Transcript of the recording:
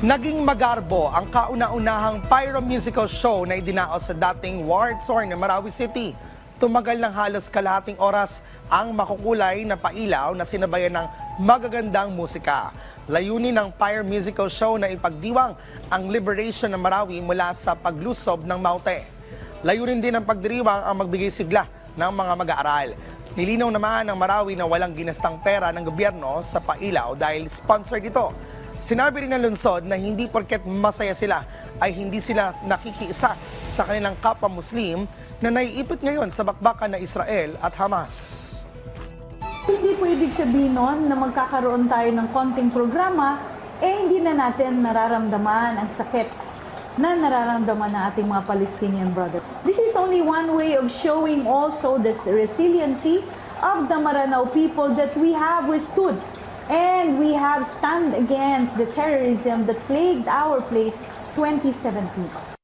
Naging magarbo ang kauna-unahang pyro musical show na idinaos sa dating War Zone ng Marawi City. Tumagal ng halos kalahating oras ang makukulay na pailaw na sinabayan ng magagandang musika. Layunin ng Pyro Musical Show na ipagdiwang ang liberation ng Marawi mula sa paglusob ng Maute. Layunin din ng pagdiriwang ang magbigay sigla ng mga mag-aaral. Nilinaw naman ng Marawi na walang ginastang pera ng gobyerno sa pailaw dahil sponsored ito. Sinabi rin ng lungsod na hindi porket masaya sila ay hindi sila nakikiisa sa kanilang kapwa Muslim na naiipit ngayon sa bakbakan na Israel at Hamas. Hindi pwedeng sabihin nun na magkakaroon tayo ng konting programa, eh hindi na natin nararamdaman ang sakit na nararamdaman ng ating mga Palestinian brothers. This is only one way of showing also the resiliency of the Maranao people that we have withstood and we have stand against the terrorism that plagued our place 2017.